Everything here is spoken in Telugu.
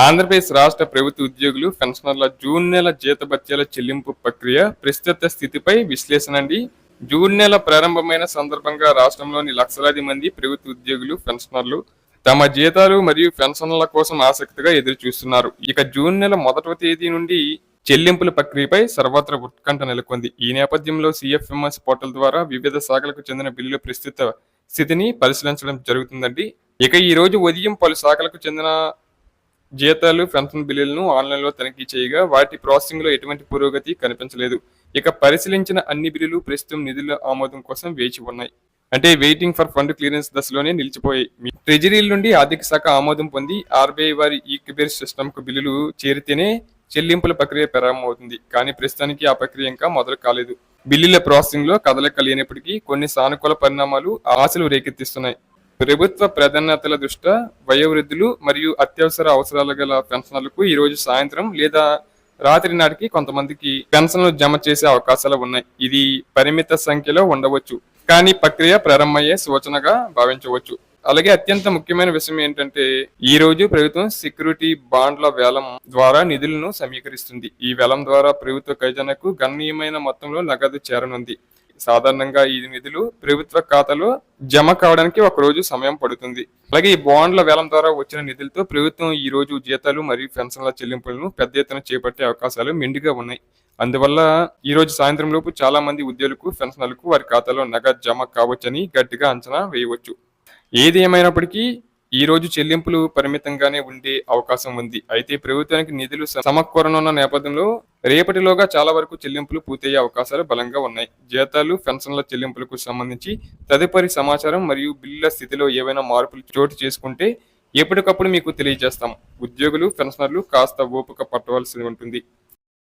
ఆంధ్రప్రదేశ్ రాష్ట్ర ప్రభుత్వ ఉద్యోగులు పెన్షనర్ల జూన్ నెల జీతభత్యాల చెల్లింపు ప్రక్రియ ప్రస్తుత స్థితిపై విశ్లేషణ అండి. జూన్ నెల ప్రారంభమైన సందర్భంగా రాష్ట్రంలోని లక్షలాది మంది ప్రభుత్వ ఉద్యోగులు పెన్షనర్లు తమ జీతాలు మరియు పెన్షన్ల కోసం ఆసక్తిగా ఎదురు చూస్తున్నారు ఇక జూన్ నెల మొదటి తేదీ నుండి చెల్లింపుల ప్రక్రియపై సర్వత్ర ఉత్కంఠ నెలకొంది. ఈ నేపథ్యంలో సిఎఫ్ఎంఎస్ పోర్టల్ ద్వారా వివిధ శాఖలకు చెందిన బిల్లుల ప్రస్తుత స్థితిని పరిశీలించడం జరుగుతుందండి. ఇక ఈ రోజు ఉదయం పలు శాఖలకు చెందిన జీతాలు పెన్షన్ బిల్లులను ఆన్లైన్లో తనిఖీ చేయగా వాటి ప్రాసెసింగ్లో ఎటువంటి పురోగతి కనిపించలేదు. ఇక పరిశీలించిన అన్ని బిల్లులు ప్రస్తుతం నిధుల ఆమోదం కోసం వేచి ఉన్నాయి. అంటే వెయిటింగ్ ఫర్ ఫండ్ క్లియరెన్స్ దశలోనే నిలిచిపోయాయి. ట్రెజరీల నుండి ఆర్థిక శాఖ ఆమోదం పొంది ఆర్బీఐ వారి ఈక్విబేర్ సిస్టమ్కు బిల్లులు చేరితేనే చెల్లింపుల ప్రక్రియ ప్రారంభమవుతుంది. కానీ ప్రస్తుతానికి ఆ ప్రక్రియ ఇంకా మొదలు కాలేదు. బిల్లుల ప్రాసెసింగ్లో కదలక లేనప్పటికీ కొన్ని సానుకూల పరిణామాలు ఆశలు రేకెత్తిస్తున్నాయి. ప్రభుత్వ ప్రాధాన్యతల దృష్ట్యా వయోవృద్ధులు మరియు అత్యవసర అవసరాలు గల పెన్షనర్లకు ఈ రోజు సాయంత్రం లేదా రాత్రి నాటికి కొంతమందికి పెన్షన్లు జమ చేసే అవకాశాలు ఉన్నాయి. ఇది పరిమిత సంఖ్యలో ఉండవచ్చు కానీ ప్రక్రియ ప్రారంభమయ్యే సూచనగా భావించవచ్చు. అలాగే అత్యంత ముఖ్యమైన విషయం ఏంటంటే ఈ రోజు ప్రభుత్వం సెక్యూరిటీ బాండ్ల వేలం ద్వారా నిధులను సమీకరిస్తుంది. ఈ వేలం ద్వారా ప్రభుత్వ ఖజానాకు గణనీయమైన మొత్తంలో నగదు చేరనుంది. సాధారణంగా ఈ నిధులు ప్రభుత్వ ఖాతాలో జమ కావడానికి ఒక రోజు సమయం పడుతుంది. అలాగే ఈ బాండ్ల వేలం ద్వారా వచ్చిన నిధులతో ప్రభుత్వం ఈ రోజు జీతాలు మరియు పెన్షన్ల చెల్లింపులను పెద్ద ఎత్తున చేపట్టే అవకాశాలు మెండుగా ఉన్నాయి. అందువల్ల ఈ రోజు సాయంత్రం లోపు చాలా మంది ఉద్యోగులకు పెన్షనర్లకు వారి ఖాతాలో నగదు జమ కావచ్చని గట్టిగా అంచనా వేయవచ్చు. ఏది ఏమైనప్పటికీ ఈ రోజు చెల్లింపులు పరిమితంగానే ఉండే అవకాశం ఉంది. అయితే ప్రభుత్వానికి నిధులు సమకూరనున్న నేపథ్యంలో రేపటిలోగా చాలా వరకు చెల్లింపులు పూర్తయ్యే అవకాశాలు బలంగా ఉన్నాయి. జీతాలు పెన్షన్ల చెల్లింపులకు సంబంధించి తదుపరి సమాచారం మరియు బిల్లుల స్థితిలో ఏవైనా మార్పులు చోటు చేసుకుంటే ఎప్పటికప్పుడు మీకు తెలియజేస్తాం. ఉద్యోగులు పెన్షనర్లు కాస్త ఓపిక పట్టవలసి ఉంటుంది.